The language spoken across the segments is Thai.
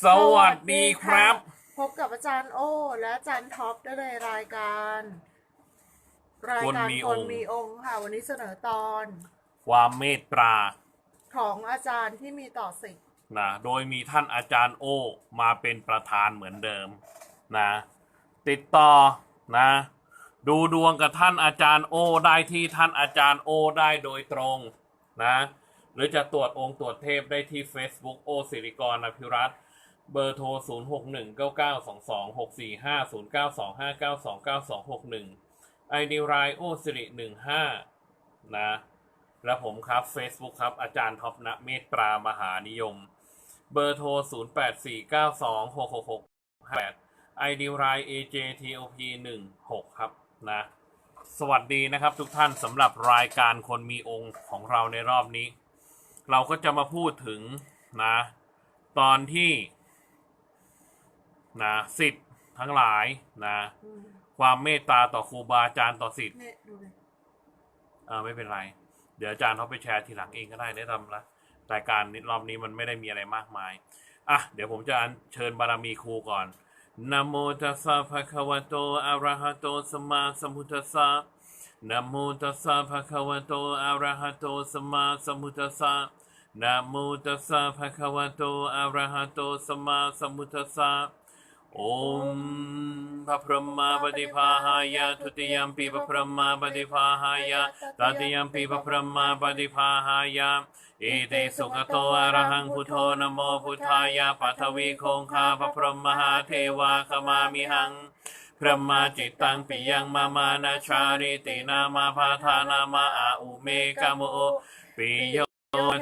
สวัสดีครับ พบกับอาจารย์โอ และอาจารย์ท็อปได้ในรายการ รายการคนมีคองนค์มีองค์ค่ะ วันนี้เสนอตอนความเมตตาของอาจารย์ที่มีต่อสิทธิ์นะโดยมีท่านอาจารย์โอมาเป็นประธานเหมือนเดิมนะติดต่อนะ ดูดวงกับท่านอาจารย์โอได้ที่ท่านอาจารย์โอได้โดยตรงนะ หรือจะตรวจองค์ตรวจเทพได้ที่ Facebook โอสิริกรอภิรัตน์ เบอร์โทร 0 6 1 9 9 2 2 6 4 5 0 9 2 5 9 2 9 2 6 1ไอดีไรโอสิริ15 นะ และผมครับ Facebook ครับ อาจารย์ท็อปณเมตตามหานิยม เบอร์โทร 0 8 4 9 2 6 6 6 8 ID ราย AJTOP 16 ครับนะ สวัสดีนะครับทุกท่านสำหรับรายการคนมีองค์ของเราในรอบนี้ เราก็จะมาพูดถึงนะ ตอนที่ นะสิทธิ์ทั้งหลายนะอืมความเมตตาต่อครูบาอาจารย์ต่อสิทธิ์เนี่ยดูเลยอ่าไม่เป็นไร เดี๋ยวอาจารย์เขาไปแชร์ทีหลังเองก็ได้ได้ทำละรายการนี้รอบนี้มันไม่ได้มีอะไรมากมายอะเดี๋ยวผมจะอัญเชิญบารมีครูก่อนนะโมตัสสะภะคะวะโตอะระหะโตสัมมาสัมพุทธัสสะนะโมตัสสะภะคะวะโตอะระหะโตสัมมาสัมพุทธัสสะนะโมตัสสะภะคะวะโตอะระหะโตสัมมาสัมพุทธัสสะ โอมพระพรหมาปฏิภาหายะทุติยมปีพระพรหมาปฏิภาหายะตติยมปีพระพรหมาปฏิภาหายะเอเตสุขโตอะระหังพุทโธนะโมพุทธายะปัทวีโคงคาพระพรหมาเทวาขมามิหังพระมาจิตตังปิยังมามานาชาริตินามาพาทานามาอาอุเมกะโมปิโย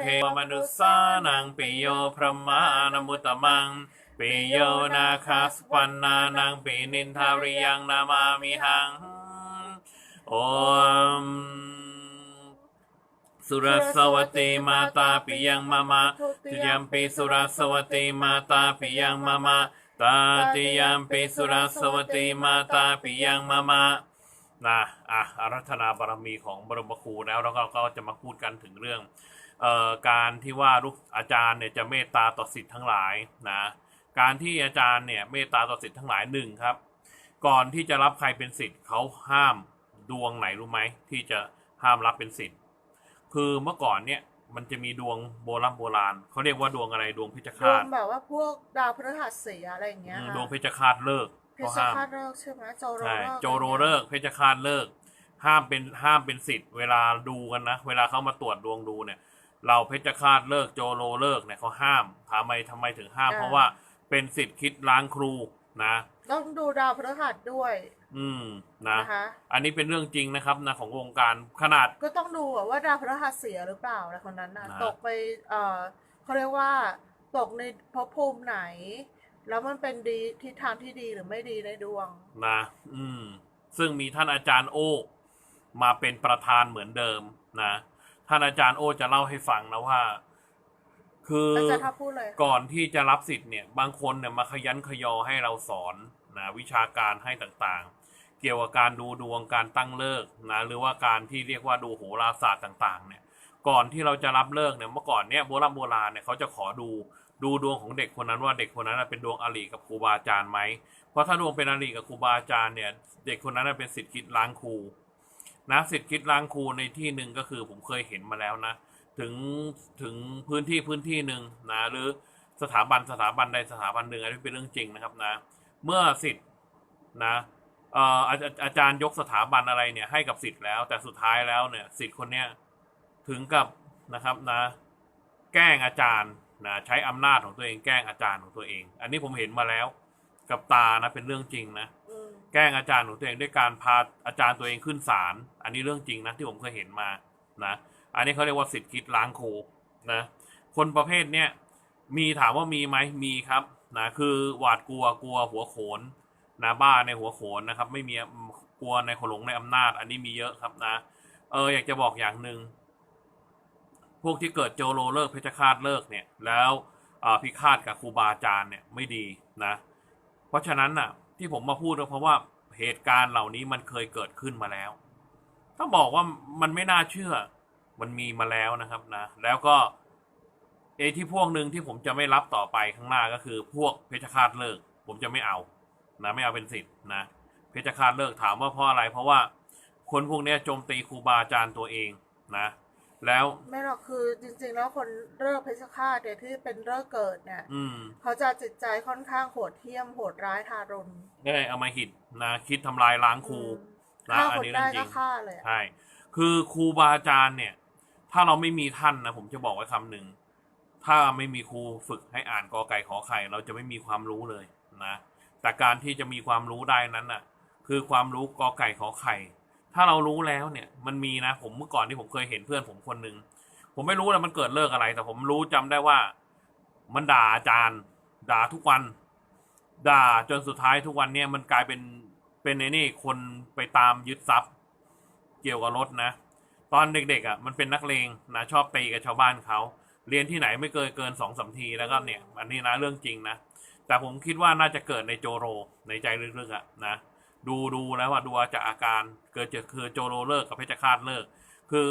เทวมนุสสานังปิโยพระมานมุตตมัง ปิโยนาคาสปันนานังปินินทาริยังนามามิหังโอมสุรสวัตตีมาตาปิยังมามาติยมปีสุรสวัตตีมาตาปิยังมามาตาติยมปีสุรสวัตตีมาตาปิยังมามานะอะอารัธนาบารมีของบรมครูแล้วแล้วก็ก็จะมาพูดกันถึงเรื่องเอ่อการที่ว่าลูกอาจารย์เนี่ยจะเมตตาต่อสิทธิ์ทั้งหลายนะ การที่อาจารย์เนี่ยเมตตาต่อสิทธิ์ทั้งหลายหนึ่งครับ ก่อนที่จะรับใครเป็นสิทธิ์เขาห้ามดวงไหนรู้ไหมที่จะห้ามรับเป็นสิทธิ์คือเมื่อก่อนเนี่ยมันจะมีดวงโบราณโบราณเขาเรียกว่าดวงอะไรดวงเพชฌรวฆามตแบบว่าพวกดาวพฤหัสเสียอะไรอย่างเงี้ยอืมค่ะดวงเพชฌฆาตเลิกเพก็ชรห้ามฆาตเลิกใช่ไหมโจโรใช่เลิกโจโรเลิกเพชฌฆาตเลิก ห้ามเป็นห้ามเป็นสิทธิ์เวลาดูกันนะเวลาเขามาตรวจดวงดูเนี่ย เราเพชฌฆาตเลิกโจโรเลิกเนี่ยเขาห้ามทำไมทำไมถึงห้ามเพราะว่า เป็นสิทธิ์คิดล้างครูนะ ต้องดูดาวพฤหัสด้วย อืมนะนะคะ อันนี้เป็นเรื่องจริงนะครับนะของวงการขนาด ก็ต้องดูอะว่าดาวพฤหัสเสียหรือเปล่าอะไรคนนั้นน่ะนะ ตกไปเอ่อเขาเรียกว่า ตกในภพภูมิไหน แล้วมันเป็นดีทิศทางที่ดีหรือไม่ดีในดวง นะอืม ซึ่งมีท่านอาจารย์โอมาเป็นประธานเหมือนเดิมนะ ท่านอาจารย์โอจะเล่าให้ฟังนะว่า คืออาจารย์ทับพูดเลย ก่อนที่จะรับสิทธิ์เนี่ย บางคนเนี่ยมาขยันขยอให้เราสอนนะวิชาการให้ต่างๆ เกี่ยวกับการดูดวงการตั้งเลิกษ์นะหรือว่าการที่เรียกว่าดูโหราศาสตร์ต่างๆ เนี่ย ก่อนที่เราจะรับเลิกษ์เนี่ยเมื่อก่อนเนี่ยโบราณโบราณเนี่ยเขาจะขอดูดูดวงของเด็กคนนั้นว่าเด็กคนนั้นนะเป็นดวงอริกับครูบาอาจารย์ไหมเพราะถ้าดวงเป็นอริกับครูบาอาจารย์เนี่ย เด็กคนนั้นนะเป็นสิทธิ์คิดล้างครูนะสิทธิ์คิดล้างครูในที่หนึ่งก็คือผมเคยเห็นมาแล้วนะ ถึงถึงพื้นที่พื้นที่หนึ่งนะหรือสถาบันสถาบันใดสถาบันหนึ่งอันนี้เป็นเรื่องจริงนะครับนะ เมื่อสิทธิ์นะเอ่ออาอาอาจารย์ยกสถาบันอะไรเนี่ยให้กับสิทธิ์แล้ว แต่สุดท้ายแล้วเนี่ยสิทธิ์คนเนี้ยถึงกับนะครับนะ แกล้งอาจารย์นะใช้อำนาจของตัวเองแกล้งอาจารย์ของตัวเอง อันนี้ผมเห็นมาแล้วกับตานะเป็นเรื่องจริงนะอืมแกล้งอาจารย์ของตัวเองด้วยการพาอาจารย์ตัวเองขึ้นศาลอันนี้เรื่องจริงนะที่ผมเคยเห็นมานะ อันนี้เขาเรียกว่าสิทธิคิดล้างครูนะ คนประเภทเนี้ยมีถามว่ามีไหมมีครับนะคือหวาดกลัวกลัวหัวโขนนะบ้าในหัวโขนนะครับ ไม่มีกลัวในขหลงในอำนาจ อันนี้มีเยอะครับนะ เอออยากจะบอกอย่างหนึ่งพวกที่เกิดโจโรเลิกเพชฌฆาตเลิกเนี่ย แล้วพิฆาตกับครูบาอาจารย์เนี่ยไม่ดีนะ เพราะฉะนั้นน่ะ ที่ผมมาพูดก็เพราะว่าเหตุการณ์เหล่านี้มันเคยเกิดขึ้นมาแล้ว ต้องบอกว่ามันไม่น่าเชื่อ มันมีมาแล้วนะครับนะ แล้วก็เอที่พวกหนึ่งที่ผมจะไม่รับต่อไปข้างหน้าก็คือพวกเพชฌฆาตเลิก ผมจะไม่เอานะไม่เอาเป็นสิทธิ์นะเพชฌฆาตเลิกถามว่าเพราะอะไร เพราะว่าคนพวกเนี้ยโจมตีครูบาอาจารย์ตัวเองนะ แล้วไม่หรอกคือจริง ๆ แล้วคนเลิกเพชฌฆาตเนี่ยที่เป็นเลิกเกิดเนี่ยอืมเขาจะจิตใจค่อนข้างโหดเหี้ยมโหดร้ายทารุณได้เอามาหิดนะคิดทำลายล้างครูนะฆ่าอันคนนี้ได้เรื่องจริก็งฆ่าเลยอะใช่คือครูบาอาจารย์เนี่ย ถ้าเราไม่มีท่านนะผมจะบอกไว้คำหนึ่ง ถ้าไม่มีครูฝึกให้อ่านกอไก่ขอไข่ เราจะไม่มีความรู้เลยนะแต่การที่จะมีความรู้ได้นั้นน่ะ คือความรู้กอไก่ขอไข่ ถ้าเรารู้แล้วเนี่ย มันมีนะ ผมเมื่อก่อนที่ผมเคยเห็นเพื่อนผมคนหนึ่งผมไม่รู้นะมันเกิดเลิกอะไร แต่ผมรู้จำได้ว่า มันด่าอาจารย์ ด่าทุกวัน ด่าจนสุดท้ายทุกวันเนี่ยมันกลายเป็นเป็นไอ้นี่คนไปตามยึดทรัพย์ เกี่ยวกับรถนะ ตอนเด็กๆอะมันเป็นนักเลงนะชอบตีกับชาวบ้านเขาเรียนที่ไหนไม่เกินเกินสองสามทีแล้วก็เนี่ยอันนี้นะเรื่องจริงนะแต่ผมคิดว่าน่าจะเกิดในโจโรในใจลึกๆอะนะดูดูแล้วว่าดูจากอาการเกิดจากคือโจโรเลิกกับเพชฌฆาตเลิก คือ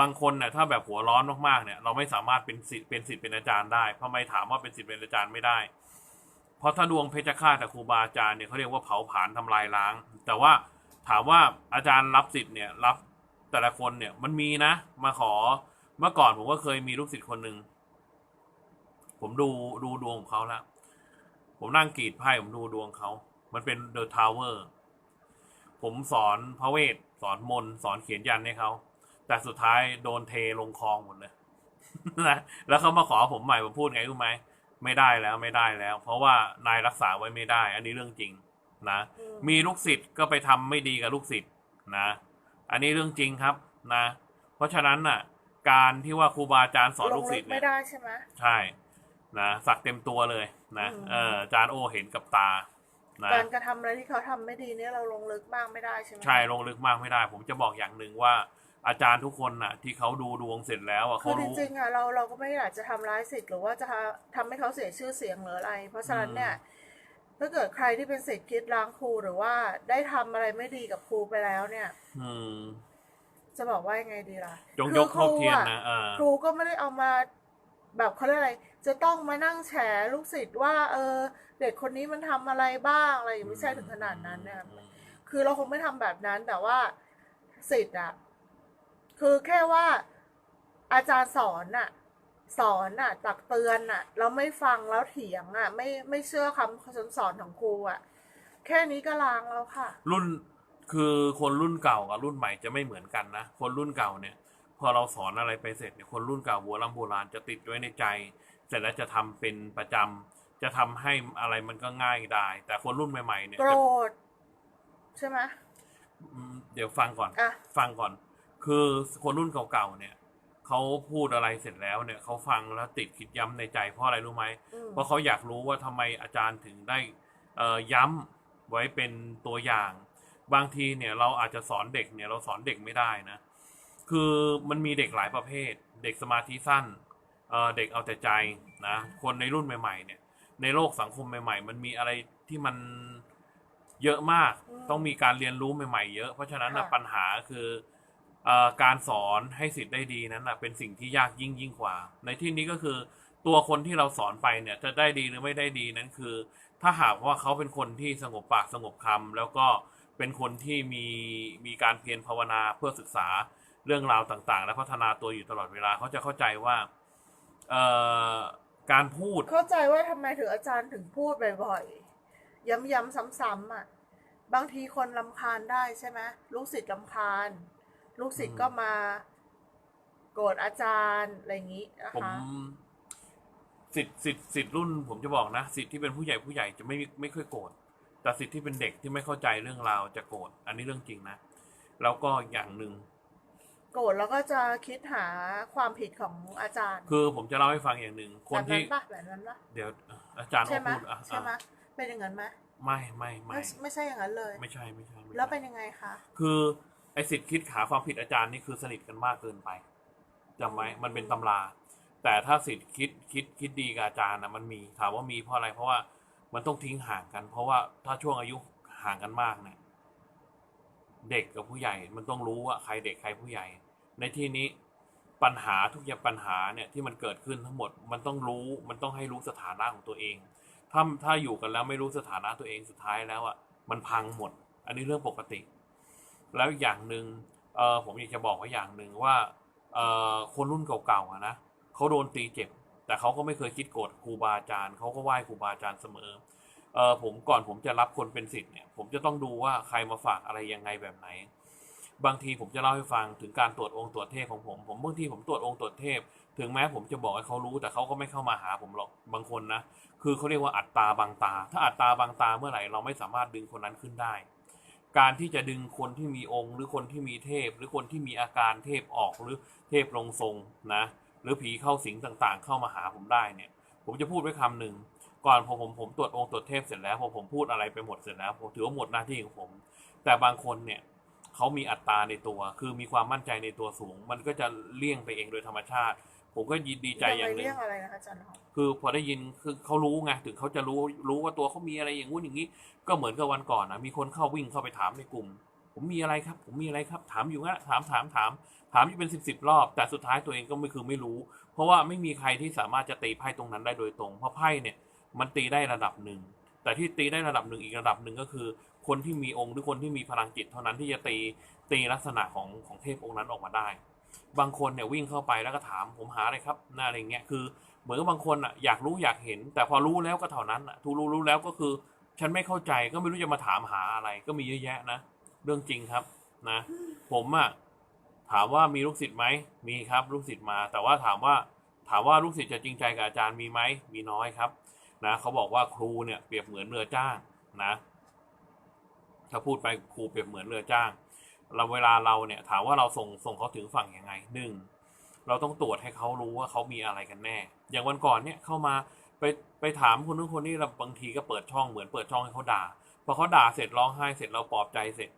บางคนเนี่ยถ้าแบบหัวร้อนมากๆเนี่ยเราไม่สามารถเป็นสิทธิ์เป็นสิทธิ์เป็นอาจารย์ได้ทำไมถามว่าเป็นสิทธิ์เป็นอาจารย์ไม่ได้ เพราะถ้าดวงเพชฌฆาตครูบาอาจารย์เนี่ยเขาเรียกว่าเผาผลาญทำลายล้าง แต่ว่าถามว่าอาจารย์รับสิทธิ์เนี่ยรับ แต่ละคนเนี่ย มันมีนะ มาขอเมื่อก่อนผมก็เคยมีลูกศิษย์คนหนึ่งผมดูดูดวงของเขาแล้วผมนั่งกรีดไพ่ผมดูดวงเขา มันเป็นเดอะทาวเวอร์ผมสอนพระเวท สอนมนต์สอนเขียนยันให้เขา แต่สุดท้ายโดนเทลงคลองหมดเลยนะแล้วเขามาขอผมใหม่ผมพูดไงรู้ไหมไม่ได้แล้วไม่ได้แล้ว เพราะว่านายรักษาไว้ไม่ได้ อันนี้เรื่องจริงนะอืมมีลูกศิษย์ก็ไปทำไม่ดีกับลูกศิษย์นะ อันนี้เรื่องจริงครับนะ เพราะฉะนั้นน่ะ การที่ว่าครูบาอาจารย์สอนลลูงกลึศิกษย์ไม่เนี่ย ได้ใช่ไหม ใช่นะสักเต็มตัวเลยนะอืม เอออาจารย์โอเห็นกับตานะ การกระทำอะไรที่เขาทำไม่ดีเนี่ยเราลงลึกมากไม่ได้ใช่ไหมใช่ลงลึกมากไม่ได้ ผมจะบอกอย่างหนึ่งว่า อาจารย์ทุกคนน่ะ ที่เขาดูดวงเสร็จแล้วอะคืเขาอจรู้ ริงๆอะเราเราก็ไม่อยากจะทำร้ายสิทธิ์หรือว่าจะทำให้เขาเสียชื่อเสียงหรืออะไร เพราะฉะนั้นเนี่ย ถ้าเกิดใครที่เป็นสิทธิ์คิดล้างครูหรือว่าได้ทำอะไรไม่ดีกับครูไปแล้วเนี่ย อืม จะบอกว่ายังไงดีล่ะจงคืยอกโทษเทียนครูนะอะเออครูก็ไม่ได้เอามาแบบเขาเรียกอะไร จะต้องมานั่งแฉลูกศิษย์ว่า เออ เด็กคนนี้มันทำอะไรบ้างอะไรอย่างไม่ใช่ถึงขนาดนั้นเนี่ยอืมคือเราคงไม่ทำแบบนั้นแต่ว่าสิทธิ์อะคือแค่ว่าอาจารย์สอนอะ สอนอะตักเตือนอะเราไม่ฟังแล้วเถียงอะไม่ไม่เชื่อคำสอนของครูอะแค่นี้ก็ล้างแล้วค่ะ รุ่นคือคนรุ่นเก่ากับรุ่นใหม่จะไม่เหมือนกันนะ คนรุ่นเก่าเนี่ย พอเราสอนอะไรไปเสร็จเนี่ยคนรุ่นเก่าโบราณโบราณจะติดไว้ในใจ เสร็จแล้วจะทำเป็นประจำจะทำให้อะไรมันก็ง่ายได้ แต่คนรุ่นใหม่ๆเนี่ยโกรจะธใช่ไหมอืมเดี๋ยวฟังก่อนอะฟังก่อน คือคนรุ่นเก่าๆเนี่ย เขาพูดอะไรเสร็จแล้วเนี่ยเขาฟังแล้วติดคิดย้ำในใจเพราะอะไรรู้ไหมอืมเพราะเขาอยากรู้ว่าทำไมอาจารย์ถึงได้เอ่อย้ำไว้เป็นตัวอย่าง บางทีเนี่ยเราอาจจะสอนเด็กเนี่ยเราสอนเด็กไม่ได้นะ คือมันมีเด็กหลายประเภท เด็กสมาธิสั้นเอ่อเด็กเอาแต่ใจนะคนในรุ่นใหม่ๆเนี่ย ในโลกสังคมใหม่ ๆ มันมีอะไรที่มันเยอะมาก ต้องมีการเรียนรู้ใหม่ ๆ เยอะ เพราะฉะนั้นนะปัญหาคือเอ่อ การสอนให้สิทธิ์ได้ดีนั้นนะเป็นสิ่งที่ยากยิ่งยิ่งกว่า ในที่นี้ก็คือตัวคนที่เราสอนไปเนี่ยจะได้ดีหรือไม่ได้ดีนั้นคือ ถ้าหากว่าเขาเป็นคนที่สงบปากสงบคำแล้วก็เป็นคนที่มีมีการเพียรภาวนาเพื่อศึกษาเรื่องราวต่างๆ และพัฒนาตัวอยู่ตลอดเวลาเขาจะเข้าใจว่าเออการพูดเข้าใจว่าทำไมถึงอาจารย์ถึงพูดบ่อยๆย้ำๆซ้ำๆอะบางทีคนลำคาญได้ใช่ไหมลูกศิษย์ลำคาญ ลูกศิษย์ก็มาโกรธอาจารย์อะไรอย่างนี้นะผม คะ สิทธิ์สิทธิ์สิทธิ์รุ่น ผมจะบอกนะ สิทธิ์ที่เป็นผู้ใหญ่ผู้ใหญ่จะไม่ไม่ค่อยโกรธแต่สิทธิ์ที่เป็นเด็กที่ไม่เข้าใจเรื่องราวจะโกรธอันนี้เรื่องจริงนะแล้วก็อย่างหนึ่ง โกรธแล้วก็จะคิดหาความผิดของอาจารย์คือผมจะเล่าให้ฟังอย่างหนึ่งคนแบบที่ นั้นปะแบบนั้นปะเดี๋ยวอาจารย์ใช่เอาไหมพูดอะใช่ไหมอะเป็นอย่างนั้นไหมไม่ไม่ไม่ไม่ไม่ใช่อย่างนั้นเลย ไม่ใช่ไม่ใช่ไม่ใช่แล้วเป็นยังไงคะ คือ ไอสิทธิ์คิดหาความผิดอาจารย์นี่คือสนิทกันมากเกินไปจำไหมมันเป็นตำรา แต่ถ้าสิทธิ์คิดคิดคิดดีกับอาจารย์นะมันมีถามว่ามีเพราะอะไร เพราะว่ามันต้องทิ้งห่างกัน เพราะว่าถ้าช่วงอายุห่างกันมากเนี่ยเด็กกับผู้ใหญ่มันต้องรู้ว่าใครเด็กใครผู้ใหญ่ ในที่นี้ปัญหาทุกอย่างปัญหาเนี่ยที่มันเกิดขึ้นทั้งหมด มันต้องรู้มันต้องให้รู้สถานะของตัวเอง ถ้าถ้าอยู่กันแล้วไม่รู้สถานะตัวเองสุดท้ายแล้วอะมันพังหมด อันนี้เรื่องปกติ แล้วอีกอย่างหนึ่งเออผมอยากจะบอกไว้อย่างหนึ่งว่าเออคนรุ่นเก่าๆนะเขาโดนตีเจ็บ แต่เขาก็ไม่เคยคิดโกรธครูบาอาจารย์เขาก็ไหว้ครูบาอาจารย์เสมอเออผมก่อนผมจะรับคนเป็นศิษย์เนี่ยผมจะต้องดูว่าใครมาฝากอะไรยังไงแบบไหน บางทีผมจะเล่าให้ฟังถึงการตรวจองค์ตรวจเทพของผมผมบางทีผมตรวจองค์ตรวจเทพ ถึงแม้ผมจะบอกให้เขารู้แต่เขาก็ไม่เข้ามาหาผมหรอกบางคนนะคือเขาเรียกว่าอัตตาบางตา ถ้าอัตตาบางตาเมื่อไหร่เราไม่สามารถดึงคนนั้นขึ้นได้ การที่จะดึงคนที่มีองค์ หรือคนที่มีเทพ หรือคนที่มีอาการเทพออกหรือเทพลงทรงนะ หรือผีเข้าสิงต่างๆ เข้ามาหาผมได้เนี่ย ผมจะพูดไว้คำหนึ่งก่อนพอผมผมตรวจองค์ตรวจเทพเสร็จแล้วพอผมพูดอะไรไปหมดเสร็จแล้วผมถือว่าหมดหน้าที่ของผม แต่บางคนเนี่ยเขามีอัตตราในตัว คือมีความมั่นใจในตัวสูง มันก็จะเลี่ยงไปเองโดยธรรมชาติ ผมก็ยินดีใจอย่างหนึ่งเรื่องอะไรนะคะอาจารย์หอมคือพอได้ยินคือเขารู้ไงถึงเขาจะรู้รู้ว่าตัวเขามีอะไรอย่างงู้นอย่างนี้ ก็เหมือนกับวันก่อนนะมีคนเข้าวิ่งเข้าไปถามในกลุ่ม ผมมีอะไรครับ ผมมีอะไรครับ ถามอยู่งั้นถามถามถาม ถามอยู่เป็นสิบสิบรอบ แต่สุดท้ายตัวเองก็ไม่คือไม่รู้ เพราะว่าไม่มีใครที่สามารถจะตีไพ่ตรงนั้นได้โดยตรง เพราะไพ่เนี่ยมันตีได้ระดับหนึ่งแต่ที่ตีได้ระดับหนึ่งอีกระดับหนึ่งก็คือ คนที่มีองค์หรือคนที่มีพลังจิตเท่านั้นที่จะตีตีลักษณะของของเทพองค์นั้นออกมาได้ บางคนเนี่ยวิ่งเข้าไปแล้วก็ถามผมหาอะไรครับน้าอะไรเงี้ยคือ เหมือนกับบางคนอะอยากรู้อยากเห็น แต่พอรู้แล้วก็เท่านั้นอะทูรู้รู้แล้วก็คือ ฉันไม่เข้าใจก็ไม่รู้จะมาถามหาอะไร ก็มีเยอะแยะนะเรื่องจริงครับนะ ผมอะถามว่ามีลูกศิษย์ไหมมีครับลูกศิษย์มา แต่ว่าถามว่าถามว่าลูกศิษย์จะจริงใจกับอาจารย์มีไหมมีน้อยครับ นะเขาบอกว่าครูเนี่ยเปรียบเหมือนเรือจ้างนะ ถ้าพูดไปครูเปรียบเหมือนเรือจ้าง เราเวลาเราเนี่ยถามว่าเราส่งส่งเขาถึงฝั่งยังไงหนึ่งเราต้องตรวจให้เขารู้ว่าเขามีอะไรกันแน่ อย่างวันก่อนเนี่ยเข้ามาไปไปถามคนนู้นคนนี้เราบางทีก็เปิดช่องเหมือนเปิดช่องให้เขาด่าพอเขาด่าเสร็จร้องไห้เสร็จเราปลอบใจเสร็จ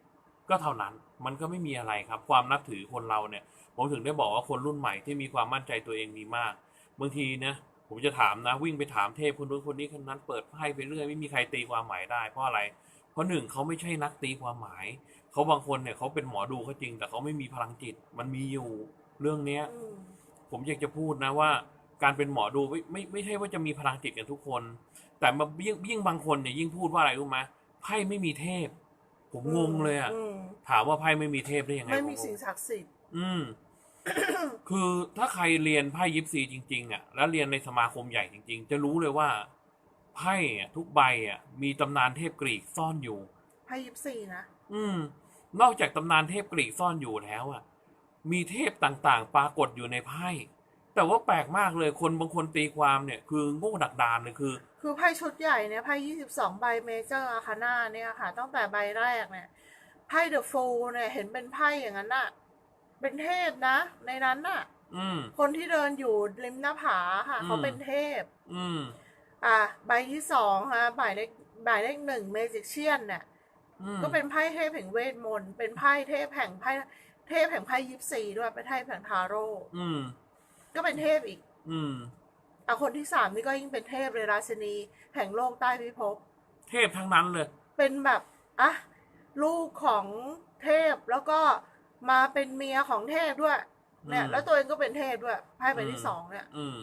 ก็เท่านั้นมันก็ไม่มีอะไรครับ ความนับถือคนเราเนี่ยผมถึงได้บอกว่าคนรุ่นใหม่ที่มีความมั่นใจตัวเองมีมากบางทีนะผมจะถามนะวิ่งไปถามเทพคนนู้นคนนี้คนนั้นเปิดไพ่ไปเรื่อยไม่มีใครตีความหมายได้เพราะอะไร เพราะหนึ่งเขาไม่ใช่นักตีความหมาย เขาบางคนเนี่ยเขาเป็นหมอดูก็จริง แต่เขาไม่มีพลังจิต มันมีอยู่เรื่องเนี้ย อืมผมอยากจะพูดนะว่า การเป็นหมอดูไม่ไม่ไม่ใช่ว่าจะมีพลังจิตกันทุกคน แต่มายิ่งยิ่งบางคนเนี่ยยิ่งพูดว่าอะไรรู้ไหมไพ่ไม่มีเทพ ผมงงเลยอะมถามว่าไพ่ไม่มีเทพได้ยังไงไม่มีผงง สิ่งศักดิ์สิทธิ์ อืม คือถ้าใครเรียนไพ่ยิปซีจริง ๆ อะ แล้วเรียนในสมาคมใหญ่จริง ๆ จะรู้เลยว่าไพ่อะทุกใบอะ มีตำนานเทพกรีกซ่อนอยู่ ไพ่ยิปซีนะอืม นอกจากตำนานเทพกรีกซ่อนอยู่แล้วอะมีเทพต่างๆ ปรากฏอยู่ในไพ่แต่ว่าแปลกมากเลยคนบางคนตีความเนี่ย คือโง่ดักดานเลยคือ คือไพ่ชุดใหญ่เนี่ยไพ่ยี่สิบสองใบเมเจอร์อาคาน่าเนี่ยค่ะ ตั้งแต่ใบแรกเนี่ยไพ่เดอะฟูเนี่ยเห็นเป็นไพ่อย่างนั้นน่ะ เป็นเทพนะ ในนั้นน่ะ อืม คนที่เดินอยู่ริมหน้าผาค่ะอืมเขาเป็นเทพ อืม อะใบที่สองค่ะใบเลขใบเลขหนึ่งเมจิกเชียนเนี่ยอืม ก็เป็นไพ่เทพแห่งเวทมนต์เป็นไพ่เทพแห่งไพ่เทพแห่งไพ่ยิปซีด้วยเป็นเทพแห่งทาโร่อืม ก็เป็นเทพอีก อืมอะคนที่สามนี่ก็ยิ่งเป็นเทพเลยราชินี แห่งโลกใต้พิภพเทพทั้งนั้นเลย เป็นแบบอะลูกของเทพแล้วก็มาเป็นเมียของเทพด้วย เนี่ยอืมแล้วตัวเองก็เป็นเทพด้วยไพ่ใบที่อืมสองเนี่ย อืม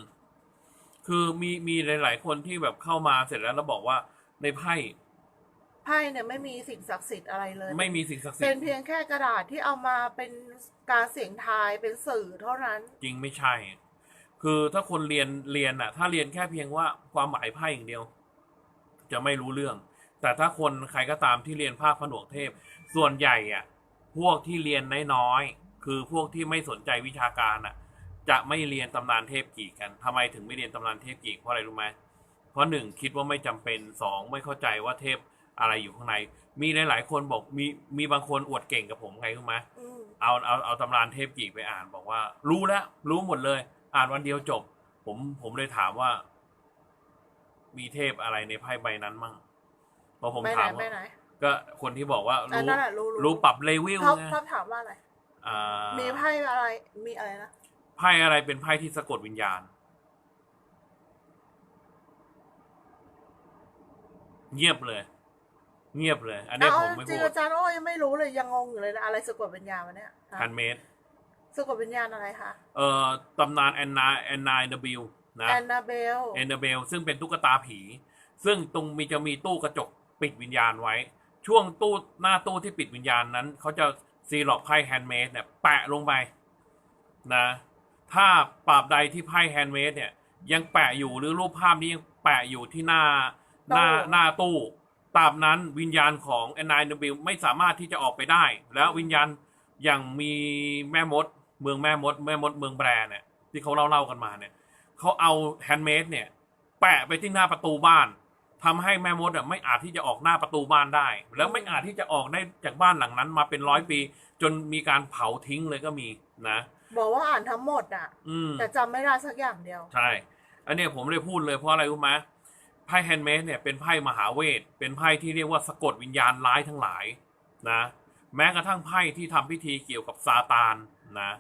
คือมีมีหลาย ๆ คนที่แบบเข้ามาเสร็จแล้วแล้วบอกว่าในไพ่ ไพ่เนี่ยไม่มีสิ่งศักดิ์สิทธิ์อะไรเลยไม่มีสิ่งศักดิ์สิเป็ทนธิ์เพียงแค่กระดาษที่เอามาเป็นการเสี่ยงทายเป็นสื่อเท่านั้น จริงไม่ใช่ คือถ้าคนเรียนเรียนอะถ้าเรียนแค่เพียงว่าความหมายไพ่อย่างเดียว จะไม่รู้เรื่อง แต่ถ้าคนใครก็ตามที่เรียนภาคผนวกเทพ ส่วนใหญ่อะพวกที่เรียนน้อยๆคือพวกที่ไม่สนใจวิชาการอะจะไม่เรียนตำนานเทพกีกกันทำไมถึงไม่เรียนตำนานเทพกีกเพราะอะไรรู้ไหมเพราะหนึ่งคิดว่าไม่จำเป็นสองไม่เข้าใจว่าเทพ อะไรอยู่ข้างใน มีหลาย ๆ คนบอกมีมีบางคนอวดเก่งกับผมไงรู้ไหมอืมเอาเอาเอาตำรานเทพกีกไปอ่านบอกว่า รู้แล้วรู้หมดเลย อ่านวันเดียวจบ ผมผมเลยถามว่า มีเทพอะไรในไพ่ใบนั้นมั่งพอผมไปไหนถามไปว่าไหนก็คนที่บอกว่าอันรู้นั้นแหละรู้รู้ปรับเลเวลเขาไงเขาถามว่าอะไร อ่ามีไพ่อะไร มีอะไรนะ ไพ่อะไรเป็นไพ่ที่สะกดวิญญาณ เงียบเลย เงียบเลย อันนี้เอาผมไม่จริพูงดอาจารย์โอ้ยังไม่รู้เลยยังงงอยู่เลยนะอะไรสะกดวิญญาณวะเนี่ยฮะพันเมตรสะกดวิญญาณอะไรคะเอ่อตำนานแอนนาแอนนาเดบิลนะแอนนาเบลแอนนาเบลซึ่งเป็นตุ๊กตาผี ซึ่งตรงมีจะมีตู้กระจกปิดวิญญาณไว้ ช่วงตู้หน้าตู้ที่ปิดวิญญาณนั้น เขาจะซีล็อกไพ่แฮนด์เมดเนี่ยแปะลงไปนะ ถ้าปราบใดที่ไพ่แฮนด์เมดเนี่ย ยังแปะอยู่หรือรูปภาพนี้ยังแปะอยู่ที่หน้าหน้าหน้าตู้ ตราบนั้นวิญญาณของแอนนาเดบิลไม่สามารถที่จะออกไปได้ แล้ววิญญาณอย่างมีแม่มด เมืองแม่มด แม่มดเมืองแบรเนี่ยที่เขาเล่าเล่าๆกันมาเนี่ยเขาเอาแฮนด์เมดเนี่ย แปะไปที่หน้าประตูบ้านทำให้แม่มดอะไม่อาจที่จะออกหน้าประตูบ้านได้ แล้วไม่อาจที่จะออกได้จากบ้านหลังนั้น มาเป็นร้อยปี จนมีการเผาทิ้งเลยก็มีนะบอกว่าอ่านทั้งหมดอะอืมแต่จำไม่ได้สักอย่างเดียว ใช่ อันเนี้ยผมเลยพูดเลยเพราะอะไรรู้ไหม ไพ่แฮนด์เมดเนี่ยเป็นไพ่มหาเวท เป็นไพ่ที่เรียกว่าสะกดวิญญาณร้ายทั้งหลายนะแม้กระทั่งไพ่ที่ทำพิธีเกี่ยวกับซาตานนะ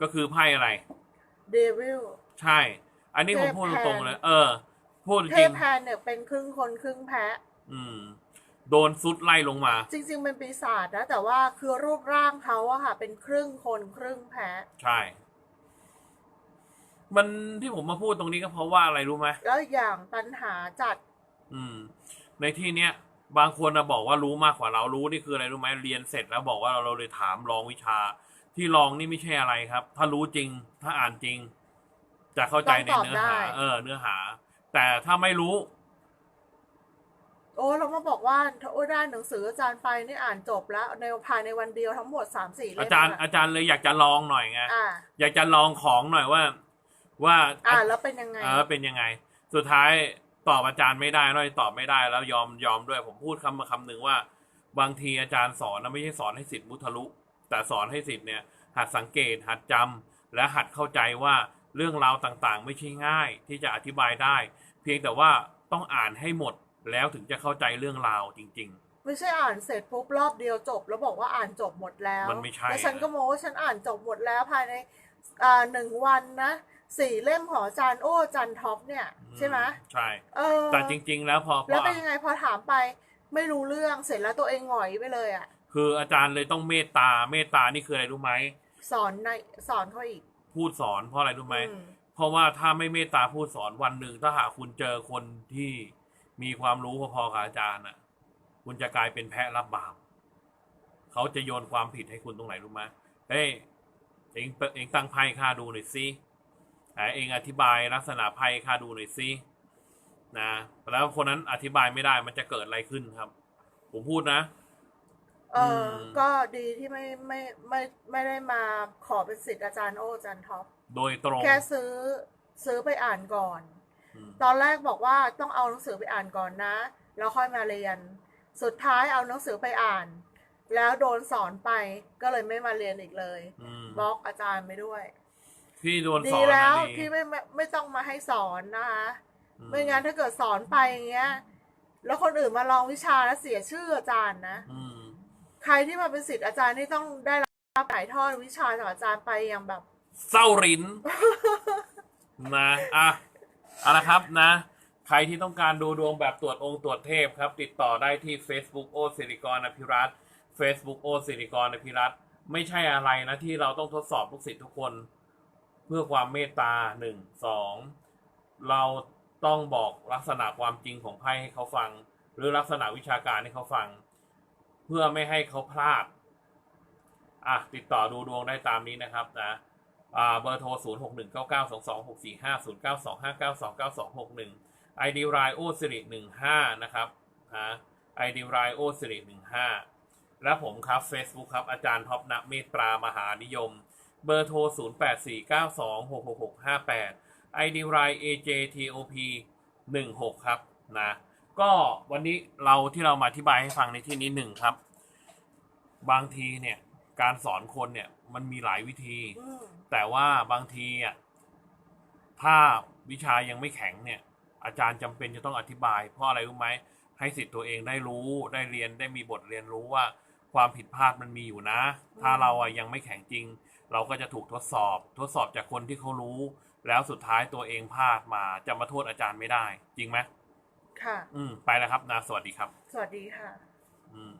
ก็คือไพ่อะไรเดวิลใช่ อันนี้ผมพูดตรงๆเลย เออ พูดจเทริพงแพนเนี่ยเป็นครึ่งคนครึ่งแพะ อืม โดนซุดไล่ลงมา จริง ๆ เป็นปีศาจนะ แต่ว่าคือรูปร่างเขาอะค่ะ เป็นครึ่งคนครึ่งแพะ ใช่ มันที่ผมมาพูดตรงนี้ก็เพราะว่าอะไรรู้ไหมแล้วอย่างปัญหาจัด อืม ในที่เนี้ยบางคนนะบอกว่ารู้มากกว่าเรารู้นี่คืออะไรรู้ไหมเรียนเสร็จแล้วบอกว่าเราเราเลยถามลองวิชา ที่ลองนี่ไม่ใช่อะไรครับ ถ้ารู้จริง ถ้าอ่านจริง จะเข้าใจในต้องตอบเนื้อหา ได้ เออ เนื้อหา แต่ถ้าไม่รู้ โอ้เรามาบอกว่าโอ้ได้หนังสืออาจารย์ไปนี่อ่านจบแล้วในภายในวันเดียวทั้งหมดสามสี่เล่มอาจารย์อะอาจารย์เลยอยากจะลองหน่อยไง อ่าอยากจะลองของหน่อยว่า ว่าอ่าแล้วเป็นยังไงเออเป็นยังไง สุดท้ายตอบอาจารย์ไม่ได้นอกจากตอบไม่ได้แล้วยอมยอมด้วยผมพูดคำมาคำหนึ่งว่า บางทีอาจารย์สอนนะไม่ใช่สอนให้สิทธิ์มุทะลุ แต่สอนให้สิทธิ์เนี่ย หัดสังเกตหัดจำและหัดเข้าใจว่าเรื่องราวต่างๆ ไม่ใช่ง่ายที่จะอธิบายได้ เพียงแต่ว่าต้องอ่านให้หมดแล้วถึงจะเข้าใจเรื่องราวจริงไม่ใช่อ่านเสร็จปุ๊บรอบเดียวจบ แล้วบอกว่าอ่านจบหมดแล้วมันไม่ใช่แล้วฉันนะก็โม้ว่าฉันอ่านจบหมดแล้วภายในอ่าหนึ่งวันนะ สี่เล่มของอาจารย์โอ้อาจารย์ท็อปเนี่ยๆใช่ไหมใช่เออแต่จริง ๆ แล้วพอพแล้วอเป็นยังไงพอถามไปไม่รู้เรื่องเสร็จแล้วตัวเองหงอยไปเลยอะคืออาจารย์เลยต้องเมตตาเมตตานี่คืออะไรรู้ไหมสอนในสอนเขาอีก พูดสอนเพราะอะไรรู้ไหมอืมเพราะว่าถ้าไม่เมตตาพูดสอนวันหนึ่งถ้าหากคุณเจอคนที่มีความรู้พอๆกับอาจารย์น่ะ คุณจะกลายเป็นแพะรับบาปเขาจะโยนความผิดให้คุณตรงไหนรู้ไหมเฮ้ยเองเองตั้งไพ่ค่าดูหน่อยสิ ไหนเองอธิบายลักษณะไพ่ค่าดูหน่อยสินะแล้วคนนั้นอธิบายไม่ได้มันจะเกิดอะไรขึ้นครับ ผมพูดนะ เอออม ก็ดีที่ไม่ไม่ไม่ไม่ได้มาขอเป็นสิทธิ์อาจารย์โอ้อาจารย์ท็อป โดยตรงแค่ซื้อซื้อไปอ่านก่อน อืมตอนแรกบอกว่าต้องเอาหนังสือไปอ่านก่อนนะ แล้วค่อยมาเรียน สุดท้ายเอาหนังสือไปอ่าน แล้วโดนสอนไปก็เลยไม่มาเรียนอีกเลยอืมบล็อกอาจารย์ไปด้วย พี่โดนสดีอนแล้นะวดีที่ไม่ไม่ไม่ต้องมาให้สอนนะคะอืไม่งั้นถ้าเกิดสอนไปอย่างเงี้ย แล้วคนอื่นมาลองวิชาแล้วเสียชื่ออาจารย์นะ อืมใครที่มาเป็นศิษย์อาจารย์นี่ต้องได้รับถ่ายทอดวิชาจากอาจารย์ไปอย่างแบบ เศร้ารินนะอะเอาละครับนะ ใครที่ต้องการดูดวงแบบตรวจองค์ตรวจเทพครับ ติดต่อได้ที่ Facebook โอสิริกรอภิรัตน์ Facebook โอสิริกรอภิรัตน์ไม่ใช่อะไรนะที่เราต้องทดสอบลูกศิษย์ทุกคน เพื่อความเมตตาหนึ่งสองเราต้องบอกลักษณะความจริงของไพ่ให้เขาฟัง หรือลักษณะวิชาการให้เขาฟัง เพื่อไม่ให้เขาพลาดอะติดต่อดูดวงได้ตามนี้นะครับนะอ่าเบอร์โทร 0 6 1 9 9 2 2 6 4 5 0 9 2 5 9 2 9 2 6 1 ID รายโอสิริ15 นะครับนะ ID รายโอสิริ15 และผมครับ Facebook ครับ อาจารย์ท็อปนะเมตตามหานิยม เบอร์โทร 0 8 4 9 2 6 6 6 5 8 ID ราย AJTOP 16 ครับนะก็วันนี้เราที่เรามาอธิบายให้ฟังในที่นี้หนึ่งครับ บางทีเนี่ยการสอนคนเนี่ยมันมีหลายวิธีอืมแต่ว่าบางทีอะถ้าวิชายังไม่แข็งเนี่ย อาจารย์จำเป็นจะต้องอธิบาย เพราะอะไรรู้ไหมให้สิทธิ์ตัวเองได้รู้ได้เรียนได้มีบทเรียนรู้ว่า ความผิดพลาดมันมีอยู่นะ ถ้าเราอะยังไม่แข็งจริง เราก็จะถูกทดสอบ ทดสอบจากคนที่เขารู้ แล้วสุดท้ายตัวเองพลาดมาจะมาโทษอาจารย์ไม่ได้ จริงไหมค่ะ อืมไปแล้วครับนะสวัสดีครับ สวัสดีค่ะ อืม